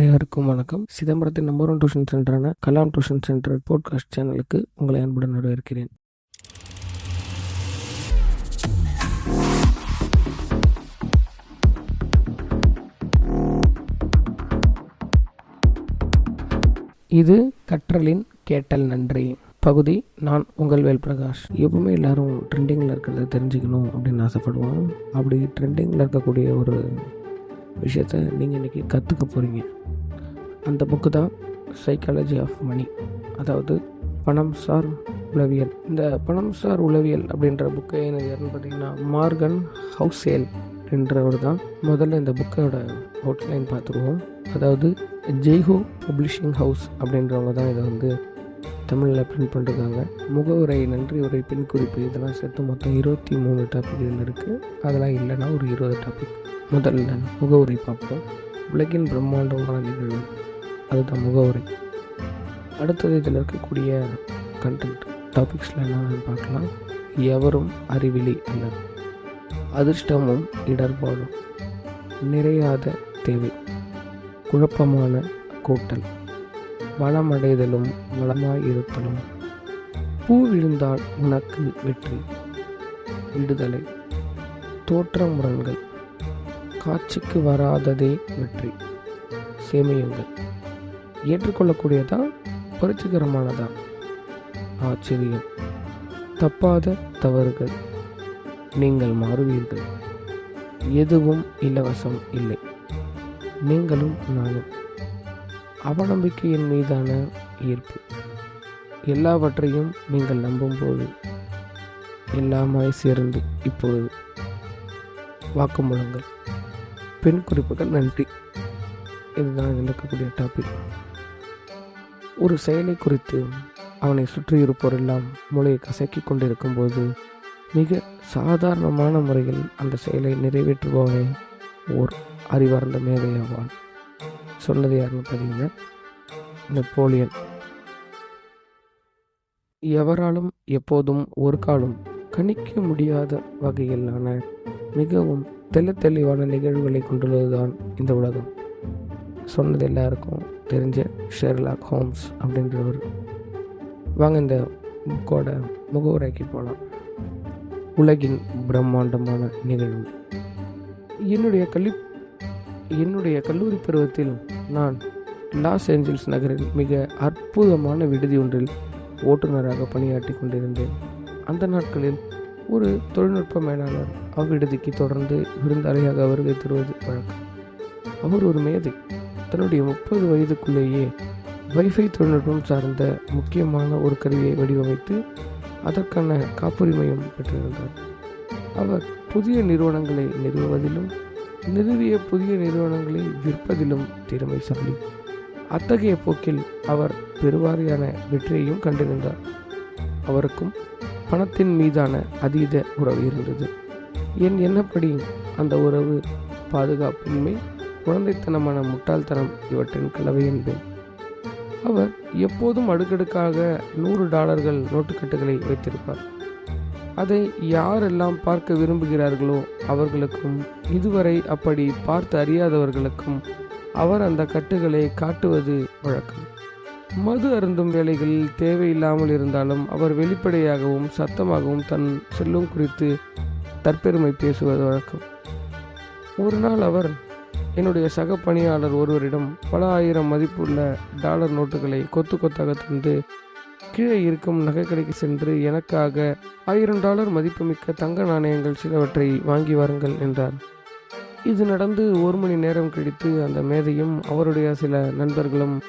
அனைவருக்கும் வணக்கம். சிதம்பரத்தின் நம்பர் ஒன் டியூஷன் சென்டரான கலாம் டியூஷன் சென்டர் போட்காஸ்ட் சேனலுக்கு உங்களை அன்புடன் வரவேற்கிறேன். இது கற்றலின் கேட்டல் நன்றி. பகுதி நான் உங்கள் வேல் பிரகாஷ் எப்பவுமே எல்லாரும் ட்ரெண்டிங்கில் இருக்கிறத தெரிஞ்சுக்கணும் அப்படின்னு ஆசைப்படுவோம். அப்படி ட்ரெண்டிங்கில் இருக்கக்கூடிய ஒரு விஷயத்த நீங்கள் இன்றைக்கி கற்றுக்க போகிறீங்க அந்த புக்கு தான் சைக்காலஜி ஆஃப் மணி அதாவது பணம் சார் உளவியல். இந்த பணம் சார் உளவியல் அப்படின்ற புக்கை எனக்கு யாருன்னு பார்த்தீங்கன்னா மார்கன் ஹவுசேல் அப்படின்றவர் தான் முதல்ல இந்த புக்கோட அவுட்லைன் பார்த்துருவோம். அதாவது ஜெய்ஹோ பப்ளிஷிங் ஹவுஸ் அப்படின்றவங்க தான் இதை வந்து தமிழில் பிரிண்ட் பண்ணிருக்காங்க. முகவுரை நன்றி உரை பின் குறிப்பு இதெல்லாம் சேர்த்து மொத்தம் இருபத்தி மூணு டாபிக் இதில் இருக்குது அதெல்லாம் இல்லைன்னா ஒரு இருபது டாபிக் முதல்ல முகவுரை பார்ப்போம். உலகின் பிரம்மாண்டமான நிகழ்வு. அதுதான் முகவுரை. அடுத்தது இதில் இருக்கக்கூடிய கண்டென்ட் டாபிக்ஸில் என்னென்னு பார்க்கலாம். எவரும் அறிவிலி என்ன அதிர்ஷ்டமும் இடர்பாடும். நிறையாத தேவை. குழப்பமான கூட்டல். வளமடைதலும் வளமாய் இருத்தலும் பூ விழுந்தால் உனக்கு வெற்றி. விடுதலை. தோற்ற முரண்கள். காட்சிக்கு வராததே வெற்றி. சேமியுங்கள். ஏற்றுக்கொள்ளக்கூடியதா புரட்சிகரமானதா ஆச்சரியம். தப்பாத தவறுகள் நீங்கள் மாறுவீர்கள். எதுவும் இலவசம் இல்லை. நீங்களும் நானும். அவநம்பிக்கையின் மீதான ஈர்ப்பு. எல்லாவற்றையும் நீங்கள் நம்பும்போது எல்லாமே சேர்ந்து இப்பொழுது வாக்குமூலங்கள். பெண் குறிப்புகள் நன்றி. இதுதான் விளக்கக்கூடிய டாபிக் ஒரு செயலை குறித்து அவனை சுற்றி இருப்போரெல்லாம் மூளையை கசக்கி கொண்டிருக்கும் போது மிக சாதாரணமான முறையில் அந்த செயலை நிறைவேற்றுபவனே ஓர் அறிவார்ந்த மேதையாவான். சொன்னது யாருன்னு பார்த்தீங்கன்னா நெப்போலியன். எவராலும் எப்போதும் ஒரு காலம் கணிக்க முடியாத வகையிலான மிகவும் தெல்ல தெளிவான நிகழ்வுகளை கொண்டுள்ளதுதான் இந்த உலகம். சொன்னது எல்லாருக்கும் தெரிஞ்ச ஷெர்லாக் ஹோம்ஸ் அப்படின்றவர். வாங்க இந்த புக்கோட முகவுரைக்கு போகலாம் உலகின் பிரம்மாண்டமான நிகழ்வு. என்னுடைய கல்வி என்னுடைய கல்லூரி பருவத்தில் நான் லாஸ் ஏஞ்சல்ஸ் நகரில் மிக அற்புதமான விடுதி ஒன்றில் ஓட்டுநராக பணியாற்றி கொண்டிருந்தேன். அந்த நாட்களில் ஒரு தொழில்நுட்ப மேலாளர். அவ்விடுதிக்கு தொடர்ந்து விருந்தாளியாக வருகை தருவது வழக்கம். அவர் ஒரு மேதை. தன்னுடைய முப்பது வயதுக்குள்ளேயே வைஃபை தொழில்நுட்பம் சார்ந்த முக்கியமான ஒரு கருவியை வடிவமைத்து அதற்கான காப்புரிமையும் பெற்றிருந்தார். அவர் புதிய நிறுவனங்களை நிறுவுவதிலும் நிறுவிய புதிய நிறுவனங்களை விற்பதிலும் திறமைசாலி. அத்தகைய போக்கில் அவர் பெருவாரியான வெற்றியையும் கண்டிருந்தார். அவருக்கும் பணத்தின் மீதான அதீத உறவு இருந்தது. என் என்னப்படி அந்த உறவு பாதுகாப்பின்மை குழந்தைத்தனமான முட்டாள்தனம் இவற்றின் கலவை என்பேன். அவர் எப்போதும் அடுக்கடுக்காக நூறு டாலர்கள் நோட்டுக்கட்டுகளை வைத்திருப்பார். அதை யாரெல்லாம் பார்க்க விரும்புகிறார்களோ அவர்களுக்கும் இதுவரை அப்படி பார்த்து அறியாதவர்களுக்கும் அவர் அந்த கட்டுகளை காட்டுவது வழக்கம். மது அருந்தும் வேலைகளில் தேவையில்லாமல் இருந்தாலும் அவர் வெளிப்படையாகவும் சத்தமாகவும் தன் செல்லும் குறித்து தற்பெருமை பேசுவது வழக்கம். ஒரு நாள் அவர் என்னுடைய சக பணியாளர் ஒருவரிடம் பல ஆயிரம் மதிப்புள்ள டாலர் நோட்டுகளை கொத்து கொத்தாக தந்து கீழே இருக்கும் நகைக்கடைக்கு சென்று எனக்காக ஆயிரம் டாலர் மதிப்புமிக்க தங்க நாணயங்கள் சிலவற்றை வாங்கி வாருங்கள் என்றார். இது நடந்து ஒரு மணி நேரம் கழித்து அந்த மேதையும் அவருடைய சில நண்பர்களும்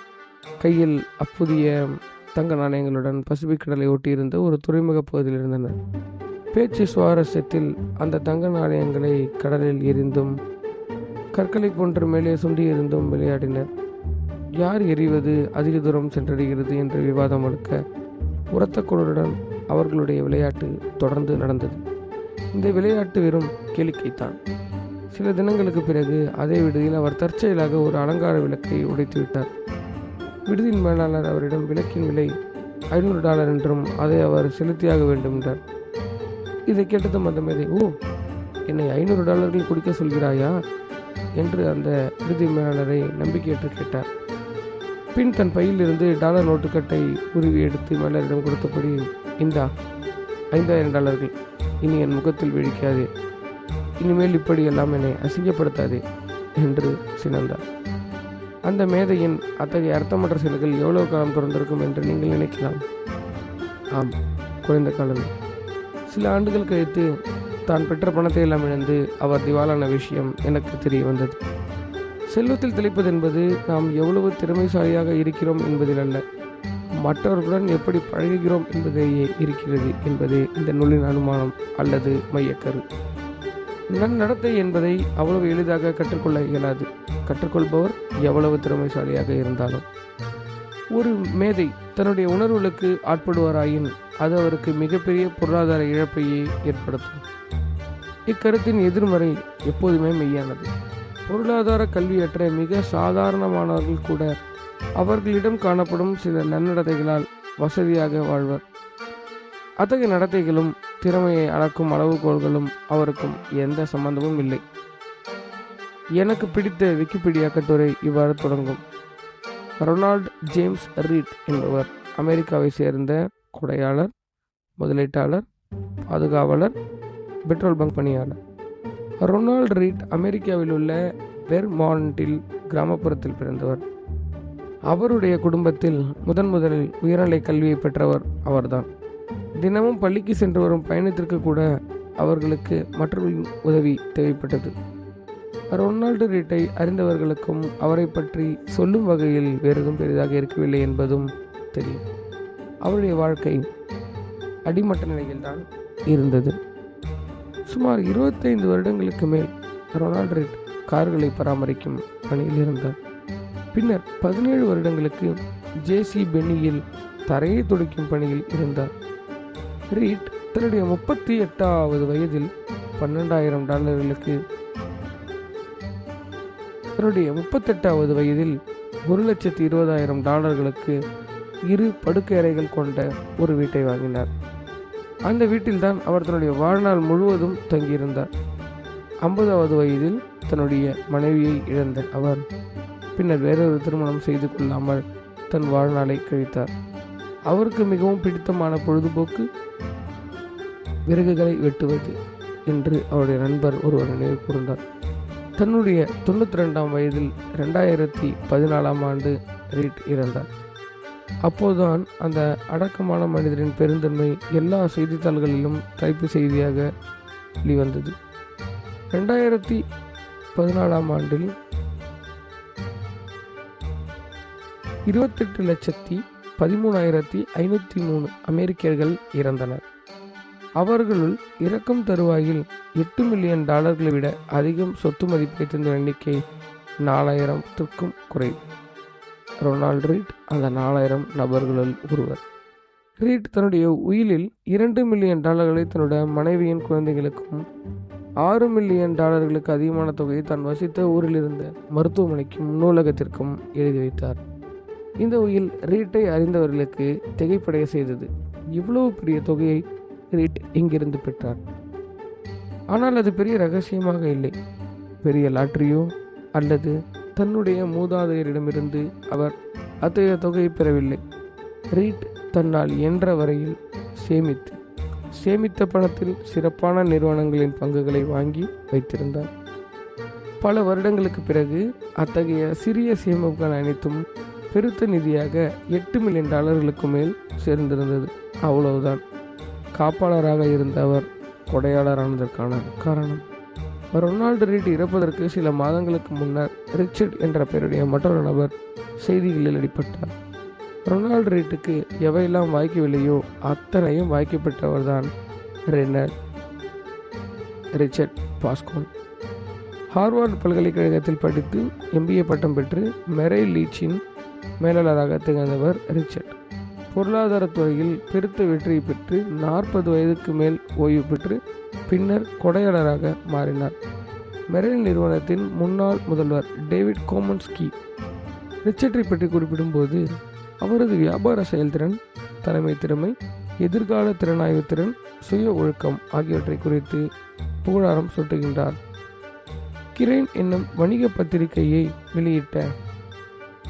கையில் அப்புதிய தங்க நாணயங்களுடன் பசிபிக் கடலை ஒட்டியிருந்த ஒரு துறைமுக பகுதியில் இருந்தனர் பேச்சு சுவாரஸ்யத்தில் அந்த தங்க நாணயங்களை கடலில் எரிந்தும் கற்களை போன்று மேலே சுண்டியிருந்தும் விளையாடினர். யார் எறிவது அதிக தூரம் சென்றடைகிறது என்ற விவாதம் அழுக்க உரத்த குரலுடன் அவர்களுடைய விளையாட்டு தொடர்ந்து நடந்தது. இந்த விளையாட்டு வெறும் கேளிக்கைத்தான் சில தினங்களுக்கு பிறகு அதே விடுதியில் அவர் தற்செயலாக ஒரு அலங்கார விளக்கை உடைத்து விட்டார் விடுதியின் மேலாளர் அவரிடம் விளக்கின் விலை ஐநூறு டாலர் என்றும் அதை அவர் செலுத்தியாக வேண்டும் என்றார். இதை கேட்டதும் அந்த மேதை ஓ என்னை ஐநூறு டாலர்கள் குடிக்க சொல்கிறாயா? என்று அந்த விடுதி மேலாளரை நம்பிக்கையற்று கேட்டார். பின் தன் பையிலிருந்து டாலர் நோட்டுக்கட்டை உருவி எடுத்து மேலரிடம் கொடுத்தபடி இந்தா ஐந்தாயிரம் டாலர்கள். இனி என் முகத்தில் விழிக்காதே. இனிமேல் இப்படியெல்லாம் என்னை அசிங்கப்படுத்தாதே என்று சினந்தார். அந்த மேதையின் அத்தகைய அர்த்தமற்ற செயல்கள் எவ்வளவு காலம் தொடர்ந்திருக்கும் என்று நீங்கள் நினைக்கலாம். ஆம் குறைந்த காலம். சில ஆண்டுகள் கழித்து தான் பெற்ற பணத்தை எல்லாம் இழந்து அவர் திவாலான விஷயம் எனக்கு தெரிய வந்தது. செல்வத்தில் தெளிப்பது என்பது நாம் எவ்வளவு திறமைசாலியாக இருக்கிறோம் என்பதில் அல்ல. மற்றவர்களுடன் எப்படி பழகுகிறோம் என்பதையே இருக்கிறது என்பது இந்த நூலின் அனுமானம் அல்லது மையக்கரு. நன்னடத்தை என்பதை அவ்வளவு எளிதாக கற்றுக்கொள்ள இயலாது. கற்றுக்கொள்பவர் எவ்வளவு திறமைசாலியாக இருந்தாலும். ஒரு மேதை தன்னுடைய உணர்வுகளுக்கு ஆட்படுவாராயின் அது அவருக்கு மிகப்பெரிய பொருளாதார இழப்பையே ஏற்படுத்தும். இக்கருத்தின் எதிர்மறை எப்போதுமே மெய்யானது. பொருளாதார கல்வியற்ற மிக சாதாரணமானவர்கள் கூட அவர்களிடம் காணப்படும் சில நன்னடத்தைகளால் வசதியாக வாழ்வர். அத்தகைய நடத்தைகளும் திறமையை அளக்கும் அளவுகோல்களும் அவருக்கும் எந்த சம்பந்தமும் இல்லை. எனக்கு பிடித்த விக்கிபீடியா கட்டுரை இவ்வாறு தொடங்கும். ரொனால்ட் ஜேம்ஸ் ரீட் என்பவர் அமெரிக்காவை சேர்ந்த கொடையாளர் முதலீட்டாளர் பாதுகாவலர் பெட்ரோல் பங்க் பணியாளர். ரொனால்ட் ரீட் அமெரிக்காவில் உள்ள வெர்மாண்டில் கிராமப்புறத்தில் பிறந்தவர். அவருடைய குடும்பத்தில் முதன் முதலில் உயர்நிலை கல்வியை பெற்றவர் அவர்தான். தினமும் பள்ளிக்கு சென்று வரும் பயணத்திற்கு கூட அவர்களுக்கு மற்றவர்களின் உதவி தேவைப்பட்டது. ரொனால்டு ரீட்டை அறிந்தவர்களுக்கும் அவரை பற்றி சொல்லும் வகையில் வேறெதும் பெரிதாக இருக்கவில்லை என்பதும் தெரியும். அவருடைய வாழ்க்கை அடிமட்ட நிலையில்தான் இருந்தது. சுமார் இருபத்தைந்து வருடங்களுக்கு மேல் ரொனால்டு ரீட் கார்களை பராமரிக்கும் பணியில் இருந்தார். பின்னர் பதினேழு வருடங்களுக்கு ஜேசி பென்னியில் தரையை துடைக்கும் பணியில் இருந்தார். ரீட் தன்னுடைய முப்பத்தி எட்டாவது வயதில் பன்னெண்டாயிரம் டாலர்களுக்கு தன்னுடைய முப்பத்தெட்டாவது வயதில் ஒரு லட்சத்தி இருபதாயிரம் டாலர்களுக்கு இரு படுக்கை அறைகள் கொண்ட ஒரு வீட்டை வாங்கினார். அந்த வீட்டில்தான் அவர் தன்னுடைய வாழ்நாள் முழுவதும் தங்கியிருந்தார். ஐம்பதாவது வயதில் தன்னுடைய மனைவியை இழந்த அவர் பின்னர் வேறொரு திருமணம் செய்து கொள்ளாமல் தன் வாழ்நாளை கழித்தார். அவருக்கு மிகவும் பிடித்தமான பொழுதுபோக்கு விறகுகளை வெட்டுவது என்று அவருடைய நண்பர் ஒருவர் நினைவு கூர்ந்தார். தன்னுடைய தொண்ணூற்றி ரெண்டாம் வயதில் ரெண்டாயிரத்தி பதினாலாம் ஆண்டு ரீட் இறந்தார். அப்போதுதான் அந்த அடக்கமான மனிதரின் பெருந்தன்மை எல்லா செய்தித்தாள்களிலும் தலைப்பு செய்தியாக வெளிவந்தது. ரெண்டாயிரத்தி பதினாலாம் ஆண்டில் இருபத்தெட்டு லட்சத்தி பதிமூணாயிரத்தி ஐநூற்றி மூணு அமெரிக்கர்கள் இறந்தனர். அவர்களுள் இறக்கும் தருவாயில் எட்டு மில்லியன் டாலர்களை விட அதிகம் சொத்து மதிப்பை தந்த எண்ணிக்கை நாலாயிரத்துக்கும் குறைவு. ரொனால்ட் ரீட் அந்த நாலாயிரம் நபர்களுள் ஒருவர். ரீட் தன்னுடைய உயிலில் இரண்டு மில்லியன் டாலர்களை தன்னுடைய மனைவியின் குழந்தைகளுக்கும் ஆறு மில்லியன் டாலர்களுக்கு அதிகமான தொகையை தான் வசித்த ஊரில் இருந்த மருத்துவமனைக்கும் நூலகத்திற்கும் எழுதி வைத்தார். இந்த உயில் ரீட்டை அறிந்தவர்களுக்கு திகைப்படைய செய்தது. இவ்வளவு பெரிய தொகையை ரீட் இங்கிருந்து பெற்றார்? ஆனால் அது பெரிய ரகசியமாக இல்லை. பெரிய லாட்டரியோ அல்லது தன்னுடைய மூதாதையரிடமிருந்து அவர் அத்தகைய தொகையை பெறவில்லை. ரீட் தன்னால் இயன்ற வரையில் சேமித்து சேமித்த பணத்தில் சிறப்பான நிறுவனங்களின் பங்குகளை வாங்கி வைத்திருந்தார். பல வருடங்களுக்கு பிறகு அத்தகைய சிறிய சேமிப்புகள் அனைத்தும் பெருத்த நிதியாக எட்டு மில்லியன் டாலர்களுக்கு மேல் சேர்ந்திருந்தது. அவ்வளவுதான். காப்பாளராக இருந்த அவர் கொடையாளரானதற்கான காரணம். ரொனால்டு ரீட் இறப்பதற்கு சில மாதங்களுக்கு முன்னர் ரிச்சர்ட் என்ற பெயருடைய மற்றொரு நபர் செய்திகளில் அடிப்பட்டார் ரொனால்டு ரீட்டுக்கு எவையெல்லாம் வாய்க்கவில்லையோ அத்தனையும் வாய்க்கப்பட்டவர்தான் ரெனர் ரிச்சர்ட் பாஸ்கோன் ஹார்வர்டு பல்கலைக்கழகத்தில் படித்து எம்பிஏ பட்டம் பெற்று மெரை லீச்சின் மேலாளராக திகழ்ந்தவர் ரிச்சர்ட். பொருளாதாரத்துறையில் பெருத்த வெற்றியை பெற்று நாற்பது வயதுக்கு மேல் ஓய்வு பெற்று பின்னர் கொடையாளராக மாறினார். மெரில் நிறுவனத்தின் முன்னாள் முதல்வர் டேவிட் கோமன்ஸ்கி ரிச்சர்டை பற்றி குறிப்பிடும்போது அவரது வியாபார செயல்திறன் தலைமை திறமை எதிர்கால திறனாய்வு திறன் சுய ஒழுக்கம் ஆகியவற்றை குறித்து புகழாரம் சுட்டுகின்றார். கிரேன் என்னும் வணிக பத்திரிகையை வெளியிட்ட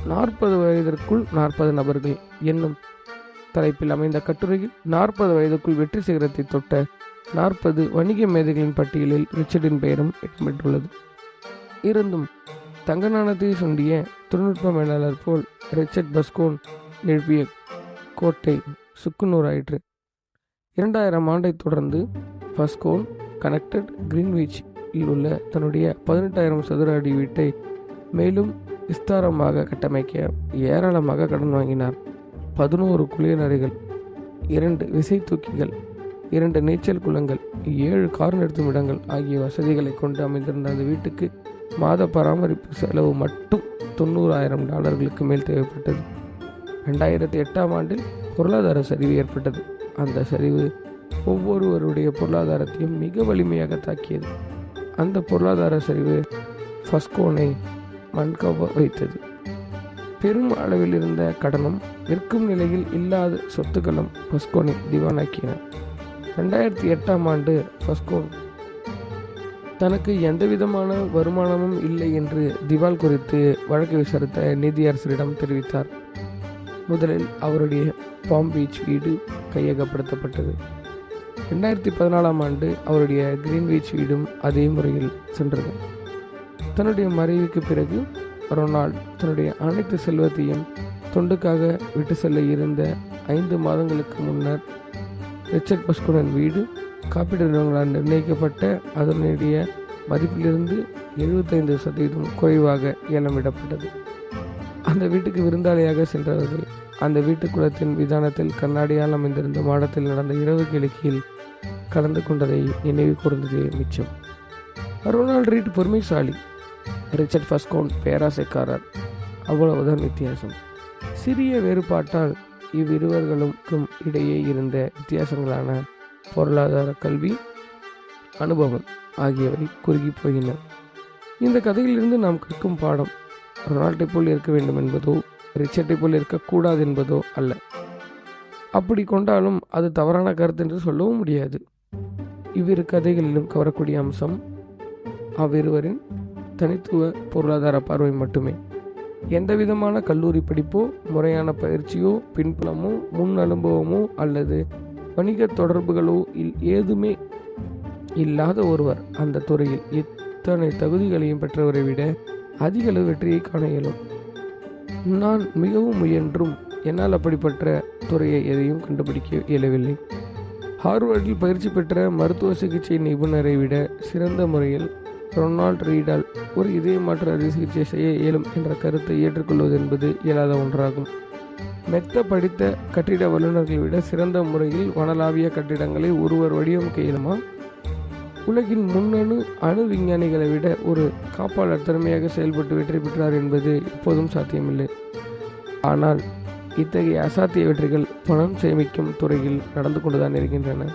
நாற்பது வயதிற்குள் நாற்பது நபர்கள் என்னும் தலைப்பில் அமைந்த கட்டுரையில் நாற்பது வயதுக்குள் வெற்றி சிகரத்தை தொட்ட நாற்பது வணிக மேதைகளின் பட்டியலில் ரிச்சர்டின் பெயரும் இடம்பெற்றுள்ளது. இருந்தும் தங்க நாணத்தை சுண்டிய தொழில்நுட்ப மேலாளர் போல் ரிச்சர்ட் பஸ்கோன் எழுப்பிய கோட்டை சுக்குநூறாயிற்று இரண்டாயிரம் ஆண்டைத் தொடர்ந்து பஸ்கோன் கனெக்டட் கிரீன்விச்சில் உள்ள தன்னுடைய பதினெட்டாயிரம் சதுர அடி வீட்டை மேலும் விஸ்தாரமாக கட்டமைக்க ஏராளமாக கடன் வாங்கினார். பதினோரு குளியலறைகள் இரண்டு விசை தூக்கிகள் இரண்டு நீச்சல் குளங்கள் ஏழு கார் நிறுத்தும் இடங்கள் ஆகிய வசதிகளை கொண்டு அமைந்திருந்த அந்த வீட்டுக்கு மாத பராமரிப்பு செலவு மட்டும் தொண்ணூறாயிரம் டாலர்களுக்கு மேல் தேவைப்பட்டது. ரெண்டாயிரத்தி எட்டாம் ஆண்டில் பொருளாதார சரிவு ஏற்பட்டது. அந்த சரிவு ஒவ்வொருவருடைய பொருளாதாரத்தையும் மிக வலிமையாக தாக்கியது. அந்த பொருளாதார சரிவு ஃபஸ்கோனை மண்கவ வைத்தது. பெரும் அளவில் இருந்த கடனும் விற்கும் நிலையில் இல்லாத சொத்துக்களும் பஸ்கோனை திவானாக்கின. ரெண்டாயிரத்தி எட்டாம் ஆண்டு பஸ்கோன் தனக்கு எந்தவிதமான வருமானமும் இல்லை என்று திவால் குறித்து வழக்கு விசாரித்த நீதியரசரிடம் தெரிவித்தார். முதலில் அவருடைய பாம் பீச் வீடு கையகப்படுத்தப்பட்டது. ரெண்டாயிரத்தி பதினாலாம் ஆண்டு அவருடைய கிரீன் பீச் வீடும் அதே முறையில் சென்றது. தன்னுடைய மறைவுக்கு பிறகு ரொனால்ட் தன்னுடைய அனைத்து செல்வத்தையும் தொண்டுக்காக விட்டு செல்ல இருந்த ஐந்து மாதங்களுக்கு முன்னர் ரிச்சர்ட் பஸ்குடன் வீடு காப்பீடு நிறுவனங்களால் நிர்ணயிக்கப்பட்ட அதனுடைய மதிப்பிலிருந்து எழுபத்தைந்து சதவீதம் குறைவாக ஏலமிடப்பட்டது. அந்த வீட்டுக்கு விருந்தாளியாக சென்றவர்கள் அந்த வீட்டுக்குளத்தின் விதானத்தில் கண்ணாடியால் அமைந்திருந்த மாடத்தில் நடந்த இரவு கிழக்கியில் கலந்து கொண்டதை நினைவு கூர்ந்ததே மிச்சம். ரொனால்ட் ரீட் பொறுமைசாலி ரிச்சர்ட் ஃபஸ்கோன் பேராசைக்காரர். அவ்வளவுதான் வித்தியாசம். சிறிய வேறுபாட்டால் இவ்விருவர்களுக்கும் இடையே இருந்த வித்தியாசங்களான பொருளாதார கல்வி அனுபவம் ஆகியவை குறுகி போயின இந்த கதையிலிருந்து நாம் கற்கும் பாடம் ரொனால்டை போல் இருக்க வேண்டும் என்பதோ ரிச்சர்டை போல் இருக்கக்கூடாது என்பதோ அல்ல. அப்படி கொண்டாலும் அது தவறான கருத்து என்று சொல்லவும் முடியாது. இவ்விரு கதைகளிலும் கவரக்கூடிய அம்சம் அவ்விருவரின் தனித்துவ பொருளாதார பார்வை மட்டுமே. எந்த விதமான கல்லூரி படிப்போ முறையான பயிற்சியோ பின்புலமோ முன் அனுபவமோ அல்லது வணிக தொடர்புகளோ இல் ஏதுமே இல்லாத ஒருவர் அந்த துறையில் இத்தனை தகுதிகளையும் பெற்றவரை விட அதிக அளவு வெற்றியை காண இயலும். நான் மிகவும் முயன்றும் என்னால் அப்படிப்பட்ட துறையை எதையும் கண்டுபிடிக்க இயலவில்லை. ஹார்வர்டில் பயிற்சி பெற்ற மருத்துவ சிகிச்சை நிபுணரை விட சிறந்த முறையில் ரொனால்ட் ரீடால் ஒரு இதய மாற்று அறுவை சிகிச்சை செய்ய இயலும் என்ற கருத்தை ஏற்றுக்கொள்வது என்பது இயலாத ஒன்றாகும். மெத்த படித்த கட்டிட வல்லுநர்களை விட சிறந்த முறையில் வனலாவிய கட்டிடங்களை ஒருவர் வடிவமைக்க இயலுமா? உலகின் முன்னணு அணு விஞ்ஞானிகளை விட ஒரு காப்பாளர் திறமையாக செயல்பட்டு வெற்றி பெற்றார் என்பது எப்போதும் சாத்தியமில்லை. ஆனால் இத்தகைய அசாத்திய வெற்றிகள் பணம் சேமிக்கும் துறையில் நடந்து கொண்டுதான் இருக்கின்றன.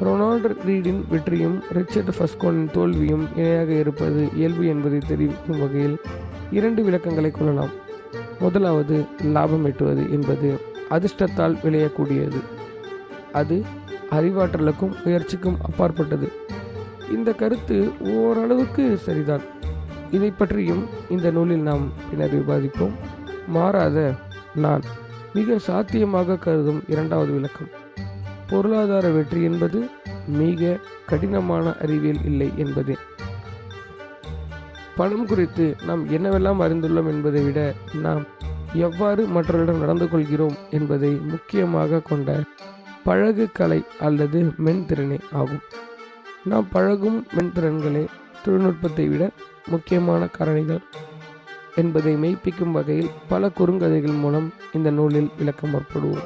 ரொனால்டு ரீடின் வெற்றியும் ரிச்சர்ட் ஃபஸ்கோனின் தோல்வியும் இணையாக இருப்பது இயல்பு என்பதை தெரிவிக்கும் வகையில் இரண்டு விளக்கங்களை கொள்ளலாம். முதலாவது லாபம் ஈட்டுவது என்பது அதிர்ஷ்டத்தால் விளையக்கூடியது. அது அறிவாற்றலுக்கும் முயற்சிக்கும் அப்பாற்பட்டது. இந்த கருத்து ஓரளவுக்கு சரிதான். இதை பற்றியும் இந்த நூலில் நாம் பின்னர் விவாதிப்போம். மாறாத நான் மிக சாத்தியமாக கருதும் இரண்டாவது விளக்கம். பொருளாதார வெற்றி என்பது மிக கடினமான அறிவியல் இல்லை என்பதே. பணம் குறித்து நாம் என்னவெல்லாம் அறிந்துள்ளோம் என்பதை விட நாம் எவ்வாறு மற்றவர்களிடம் நடந்து கொள்கிறோம் என்பதை முக்கியமாக கொண்ட பழகு கலை அல்லது மென்திறனே ஆகும். நாம் பழகும் மென்திறன்களே தொழில்நுட்பத்தை விட முக்கியமான காரணிகள் என்பதை மெய்ப்பிக்கும் வகையில் பல குறுங்கதைகள் மூலம் இந்த நூலில் விளக்கம் ஏற்படுவோம்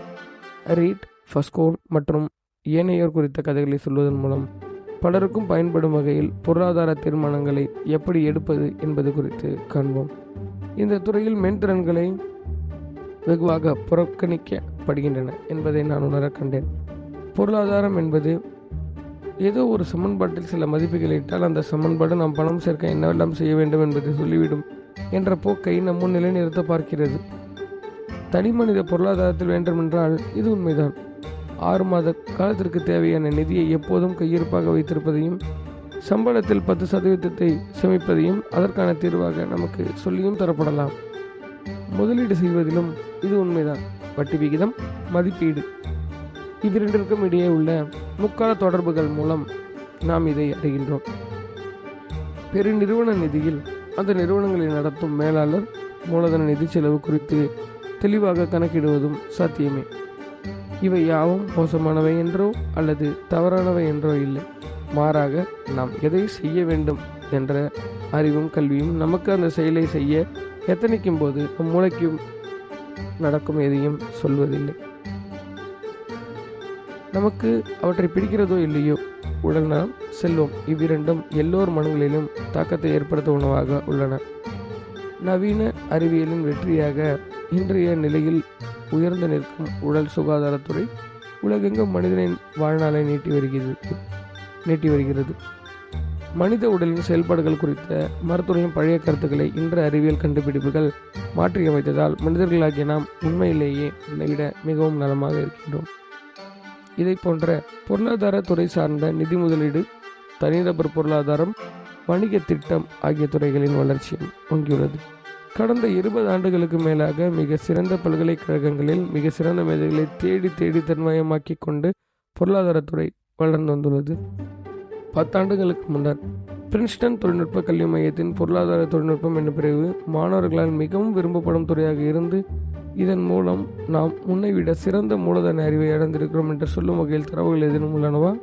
ரீட் ஃபஸ்கோன் மற்றும் ஏனையோர் குறித்த கதைகளை சொல்வதன் மூலம் பலருக்கும் பயன்படும் வகையில் பொருளாதார தீர்மானங்களை எப்படி எடுப்பது என்பது குறித்து காண்போம். இந்த துறையில் மென்திறன்களை வெகுவாக புறக்கணிக்கப்படுகின்றன என்பதை நான் உணர கண்டேன். பொருளாதாரம் என்பது ஏதோ ஒரு சமன்பாட்டில் சில மதிப்புகளை இட்டால் அந்த சமன்பாடு நாம் பணம் சேர்க்க என்னவெல்லாம் செய்ய வேண்டும் என்பதை சொல்லிவிடும் என்ற போக்கை நம் நம்முன் நிலைநிறுத்த பார்க்கிறது. தனி மனித பொருளாதாரத்தில் வேண்டுமென்றால் இது உண்மைதான். ஆறு மாத காலத்திற்கு தேவையான நிதியை எப்போதும் கையிருப்பாக வைத்திருப்பதையும் சம்பளத்தில் பத்து சதவீதத்தை சேமிப்பதையும் அதற்கான தீர்வாக நமக்கு சொல்லியும் தரப்படலாம். முதலீடு செய்வதிலும் இது உண்மைதான். வட்டி விகிதம் மதிப்பீடு. இவ்விரண்டிற்கும் இடையே உள்ள முக்கால தொடர்புகள் மூலம் நாம் இதை அறிகின்றோம் பெருநிறுவன நிதியில் அந்த நிறுவனங்களை நடத்தும் மேலாளர் மூலதன நிதி செலவு குறித்து தெளிவாக கணக்கிடுவதும் சாத்தியமே. இவை யாவும் மோசமானவை என்றோ அல்லது தவறானவை என்றோ இல்லை. மாறாக நாம் எதை செய்ய வேண்டும் என்ற அறிவும் கல்வியும் நமக்கு அந்த செயலை செய்ய எத்தனைக்கும் போது நம் மூளைக்கும் நடக்கும் எதையும் சொல்வதில்லை. நமக்கு அவற்றை பிடிக்கிறதோ இல்லையோ உடல் நலம் செல்வம் இவ்விரண்டும் எல்லோர் மனங்களிலும் தாக்கத்தை ஏற்படுத்துவனவாக உள்ளன. நவீன அறிவியலின் வெற்றியாக இன்றைய நிலையில் உயர்ந்து நிற்கும் உடல் சுகாதாரத்துறை உலகெங்கும் மனிதனின் வாழ்நாளை நீட்டி வருகிறது நீட்டி வருகிறது. மனித உடலின் செயல்பாடுகள் குறித்த மருத்துவரின் பழைய கருத்துக்களை இன்று அறிவியல் கண்டுபிடிப்புகள் மாற்றியமைத்ததால் மனிதர்களாகிய நாம் உண்மையிலேயே என்னை விட மிகவும் நலமாக இருக்கின்றோம். இதை போன்ற பொருளாதார துறை சார்ந்த நிதி முதலீடு தனிநபர் பொருளாதாரம் வணிக திட்டம் ஆகிய துறைகளின் வளர்ச்சியும் ஓங்கியுள்ளது கடந்த இருபது ஆண்டுகளுக்கு மேலாக மிக சிறந்த பல்கலைக்கழகங்களில் மிக சிறந்த மேதைகளை தேடி தேடி தன்மயமாக்கி கொண்டு பொருளாதாரத்துறை வளர்ந்து வந்துள்ளது. பத்தாண்டுகளுக்கு முன்னர் பிரின்ஸ்டன் தொழில்நுட்ப கல்வி மையத்தின் பொருளாதார தொழில்நுட்பம் என்ற பிரிவு மாணவர்களால் மிகவும் விரும்பப்படும் துறையாக இருந்து இதன் மூலம் நாம் முன்னை விட சிறந்த மூலதன அறிவை அடைந்திருக்கிறோம் என்று சொல்லும் வகையில் தரவுகள் எதுவும் உள்ளனவா?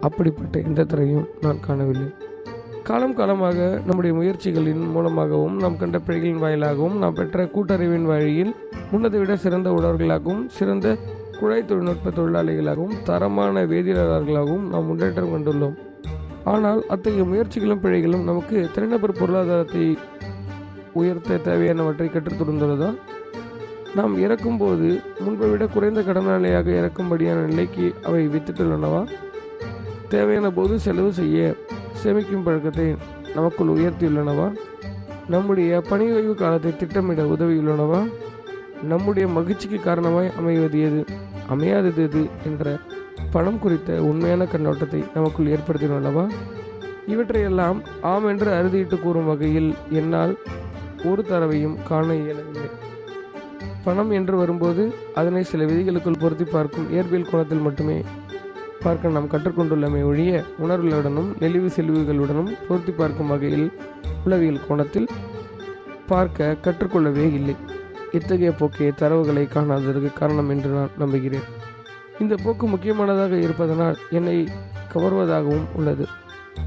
அப்படிப்பட்ட எந்த துறையும் நான் காணவில்லை. காலம் காலமாக நம்முடைய முயற்சிகளின் மூலமாகவும் நாம் கண்ட பிழைகளின் வாயிலாகவும் நாம் பெற்ற கூட்டறிவின் வழியில் முன்னதை விட சிறந்த உணர்வுகளாகவும் சிறந்த குழாய் தொழில்நுட்ப தொழிலாளிகளாகவும் தரமான வேதியியலாளர்களாகவும் நாம் முன்னேற்றம் கண்டுள்ளோம். ஆனால் அத்தகைய முயற்சிகளும் பிழைகளும் நமக்கு தனிநபர் பொருளாதாரத்தை உயர்த்த தேவையானவற்றை கற்றுத் தந்துள்ளதா? நாம் இறக்கும்போது முன்பை விட குறைந்த கடனாளியாக இறக்கும்படியான நிலைக்கு அவை வித்திட்டுள்ளனவா? தேவையான போது செலவு செய்ய சேமிக்கும் பழக்கத்தை நமக்குள் உயர்த்தியுள்ளனவா? நம்முடைய பணி ஓய்வு காலத்தை திட்டமிட உதவியுள்ளனவா? நம்முடைய மகிழ்ச்சிக்கு காரணமாய் அமைவது எது? அமையாதது எது என்ற பணம் குறித்த உண்மையான கண்ணோட்டத்தை நமக்குள் ஏற்படுத்தியுள்ளனவா? இவற்றையெல்லாம் ஆம் என்று அறுதியிட்டு கூறும் வகையில் என்னால் ஒரு தரவையும் காண இயலவில்லை. பணம் என்று வரும்போது அதனை சில விதிகளுக்குள் பொருத்தி பார்க்கும் இயற்பியல் கோணத்தில் மட்டுமே பார்க்க நாம் கற்றுக்கொண்டுள்ளமை ஒழிய உணர்வுகளுடனும் நெளிவு செல்வுகளுடனும் பொருத்தி பார்க்கும் வகையில் உளவியல் கோணத்தில் பார்க்க கற்றுக்கொள்ளவே இல்லை. இத்தகைய போக்கே தரவுகளை காணாததற்கு காரணம் என்று நான் நம்புகிறேன். இந்த போக்கு முக்கியமானதாக இருப்பதனால் என்னை கவர்வதாகவும் உள்ளது.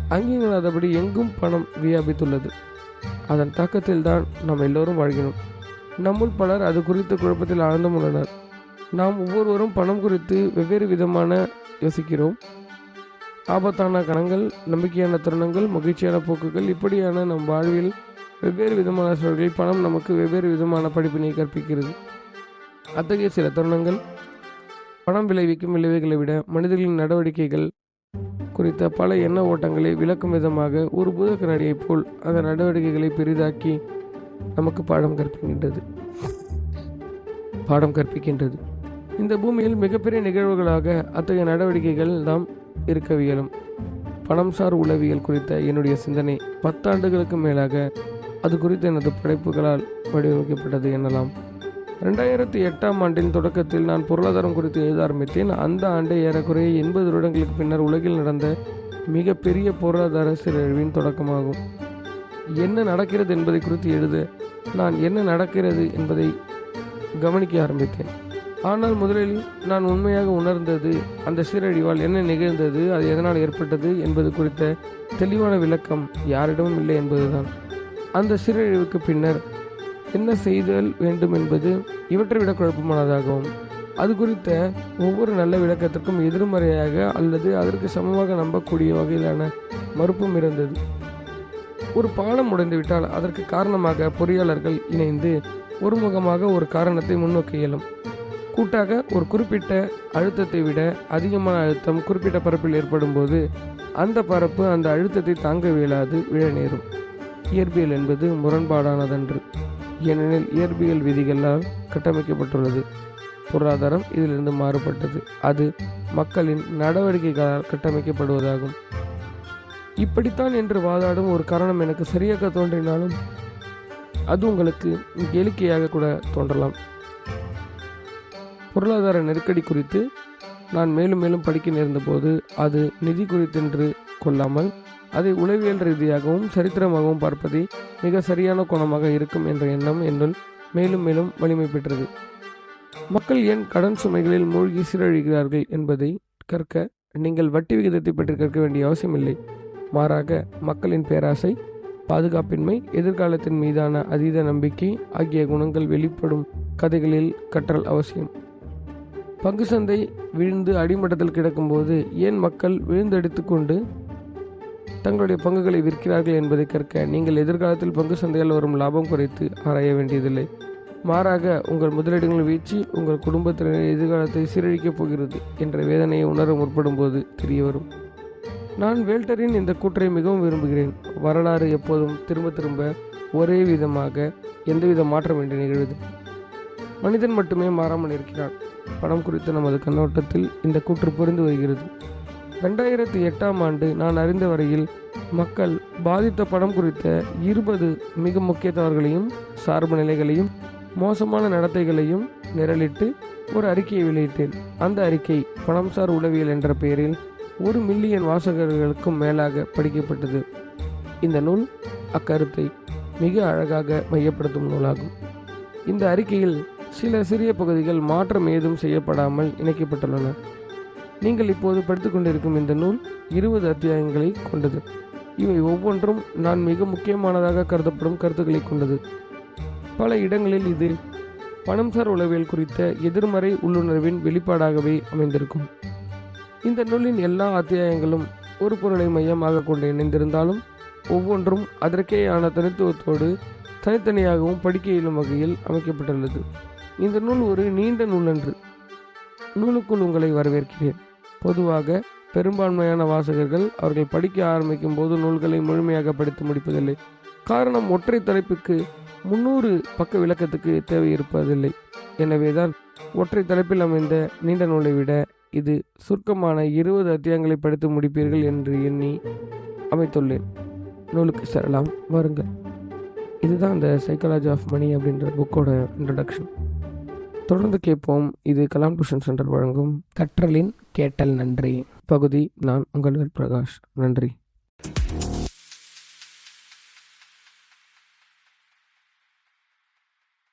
அங்கீகரிக்காதபடி எங்கும் பணம் வியாபித்துள்ளது. அதன் தாக்கத்தில் தான் நாம் எல்லோரும் வாழ்கிறோம். நம்முள் பலர் அது குறித்த குழப்பத்தில் ஆழ்ந்தும் உள்ளனர் நாம் ஒவ்வொருவரும் பணம் குறித்து வெவ்வேறு விதமான யோசிக்கிறோம் ஆபத்தான கணங்கள் நம்பிக்கையான தருணங்கள் மகிழ்ச்சியான போக்குகள் இப்படியான நம் வாழ்வில் வெவ்வேறு விதமான சூழல்களில் பணம் நமக்கு வெவ்வேறு விதமான படிப்பினை கற்பிக்கிறது. அத்தகைய சில தருணங்கள் பணம் விளைவிக்கும் விளைவுகளை விட மனிதர்களின் நடவடிக்கைகள் குறித்த பல எண்ண ஓட்டங்களை விளக்கும் விதமாக ஒரு புத கண்ணாடியைப் போல் அந்த நடவடிக்கைகளை பெரிதாக்கி நமக்கு பாடம் கற்பிக்கின்றது. பாடம் கற்பிக்கின்றது. இந்த பூமியில் மிகப்பெரிய நிகழ்வுகளாக அத்தகைய நடவடிக்கைகள் நாம் இருக்கவியலும். பணம் சார் உளவியல் குறித்த என்னுடைய சிந்தனை பத்தாண்டுகளுக்கு மேலாக அது குறித்த எனது படைப்புகளால் வடிவமைக்கப்பட்டது எனலாம். ரெண்டாயிரத்தி எட்டாம் ஆண்டின் தொடக்கத்தில் நான் பொருளாதாரம் குறித்து எழுத ஆரம்பித்தேன். அந்த ஆண்டை ஏறக்குறைய எண்பது வருடங்களுக்கு பின்னர் உலகில் நடந்த மிகப்பெரிய பொருளாதார சீரழிவின் தொடக்கமாகும். என்ன நடக்கிறது என்பதை குறித்து எழுத நான் என்ன நடக்கிறது என்பதை கவனிக்க ஆரம்பித்தேன். ஆனால் முதலில் நான் உண்மையாக உணர்ந்தது அந்த சீரழிவால் என்ன நிகழ்ந்தது அது எதனால் ஏற்பட்டது என்பது குறித்த தெளிவான விளக்கம் யாரிடமும் இல்லை என்பதுதான். அந்த சீரழிவுக்கு பின்னர் என்ன செய்தல் வேண்டும் என்பது இவற்றை விட குழப்பமானதாகவும் அது குறித்த ஒவ்வொரு நல்ல விளக்கத்திற்கும் எதிர்மறையாக அல்லது அதற்கு சமமாக நம்பக்கூடிய வகையிலான மறுப்பும் இருந்தது. ஒரு பாலம் உடைந்துவிட்டால் அதற்கு காரணமாக பொறியாளர்கள் இணைந்து ஒருமுகமாக ஒரு காரணத்தை முன்னோக்கி இயலும். கூட்டாக ஒரு குறிப்பிட்ட அழுத்தத்தை விட அதிகமான அழுத்தம் குறிப்பிட்ட பரப்பில் ஏற்படும் போது அந்த பரப்பு அந்த அழுத்தத்தை தாங்க இயலாது விழ நேரும். இயற்பியல் என்பது முரண்பாடானதன்று. ஏனெனில் இயற்பியல் விதிகளால் கட்டமைக்கப்பட்டுள்ளது. பொருளாதாரம் இதிலிருந்து மாறுபட்டது. அது மக்களின் நடவடிக்கைகளால் கட்டமைக்கப்படுவதாகும். இப்படித்தான் என்று வாதாடும் ஒரு காரணம் எனக்கு சரியாக தோன்றினாலும் அது உங்களுக்கு எளிக்கையாக கூட தோன்றலாம். பொருளாதார நெருக்கடி குறித்து நான் மேலும் மேலும் படிக்க நேர்ந்தபோது அது நிதி குறித்தென்று கொள்ளாமல் அதை உளவியல் ரீதியாகவும் சரித்திரமாகவும் பார்ப்பதே மிக சரியான கோணமாக இருக்கும் என்ற எண்ணம் என்னுள் மேலும் மேலும் வலிமை பெற்றது. மக்கள் ஏன் கடன் சுமைகளில் மூழ்கி சீரழிகிறார்கள் என்பதை கற்க நீங்கள் வட்டி விகிதத்தை பற்றி கற்க வேண்டிய அவசியமில்லை. மாறாக மக்களின் பேராசை பாதுகாப்பின்மை எதிர்காலத்தின் மீதான அதீத நம்பிக்கை ஆகிய குணங்கள் வெளிப்படும் கதைகளில் கற்றல் அவசியம். பங்கு சந்தை விழுந்து அடிமட்டத்தில் கிடக்கும்போது ஏன் மக்கள் விழுந்தடித்து கொண்டு தங்களுடைய பங்குகளை விற்கிறார்கள் என்பதை கற்க நீங்கள் எதிர்காலத்தில் பங்கு சந்தையால் வரும் லாபம் குறைத்து ஆராய வேண்டியதில்லை. மாறாக உங்கள் முதலீடுகளின் வீழ்ச்சி உங்கள் குடும்பத்தினரின் எதிர்காலத்தை சீரழிக்கப் போகிறது என்ற வேதனையை உணர முற்படும் போது தெரிய வரும் நான் வேல்டரின் இந்த கூற்றை மிகவும் விரும்புகிறேன். வரலாறு எப்போதும் திரும்ப திரும்ப ஒரே விதமாக எந்தவித மாற்றமின்றி நிகழ்வது. மனிதன் மட்டுமே மாறாமல் இருக்கிறான். படம் குறித்த நமது கண்ணோட்டத்தில் இந்த கூற்று புரிந்து வருகிறது. ரெண்டாயிரத்தி எட்டாம் ஆண்டு நான் அறிந்த வரையில் மக்கள் பாதித்த படம் குறித்த இருபது மிக முக்கியத்தவர்களையும் சார்பு நிலைகளையும் மோசமான நடத்தைகளையும் நிரலிட்டு ஒரு அறிக்கையை வெளியிட்டேன். அந்த அறிக்கை பணம்சார் உளவியல் என்ற பெயரில் ஒரு மில்லியன் வாசகர்களுக்கும் மேலாக படிக்கப்பட்டது. இந்த நூல் அக்கருத்தை மிக அழகாக மையப்படுத்தும் நூலாகும். இந்த அறிக்கையில் சில சிறிய பகுதிகள் மாற்றம் ஏதும் செய்யப்படாமல் இணைக்கப்பட்டுள்ளன. நீங்கள் இப்போது படித்துக் கொண்டிருக்கும் இந்த நூல் இருபது அத்தியாயங்களை கொண்டது. இவை ஒவ்வொன்றும் நான் மிக முக்கியமானதாக கருதப்படும் கருத்துக்களை கொண்டது. பல இடங்களில் இது பணம்சார் உளவியல் குறித்த எதிர்மறை உள்ளுணர்வின் வெளிப்பாடாகவே அமைந்திருக்கும். இந்த நூலின் எல்லா அத்தியாயங்களும் ஒரு பொருளை மையமாக கொண்டு இணைந்திருந்தாலும் ஒவ்வொன்றும் அதற்கேயான தனித்துவத்தோடு தனித்தனியாகவும் படிக்க இயலும் வகையில் அமைக்கப்பட்டுள்ளது. இந்த நூல் ஒரு நீண்ட நூலன்று. நூலுக்குள் உங்களை வரவேற்கிறேன். பொதுவாக பெரும்பான்மையான வாசகர்கள் அவர்கள் படிக்க ஆரம்பிக்கும் போது நூல்களை முழுமையாக படித்து முடிப்பதில்லை. காரணம் ஒற்றை தலைப்புக்கு முன்னூறு பக்க விளக்கத்துக்கு தேவை இருப்பதில்லை. எனவேதான் ஒற்றை தலைப்பில் அமைந்த நீண்ட நூலை விட இது சுருக்கமான இருபது அத்தியாயங்களை படித்து முடிப்பீர்கள் என்று எண்ணி அமைத்துள்ளேன். நூலுக்கு செல்லலாம். வாருங்கள். இதுதான் இந்த சைக்காலஜி ஆஃப் மணி அப்படின்ற புக்கோட இன்ட்ரடக்ஷன் தொடர்ந்து கேட்போம். இது கலாம் டியூஷன் சென்டர் வழங்கும் கற்றலின் கேட்டல் நன்றி. பகுதி நான் உங்கள் பிரகாஷ். நன்றி.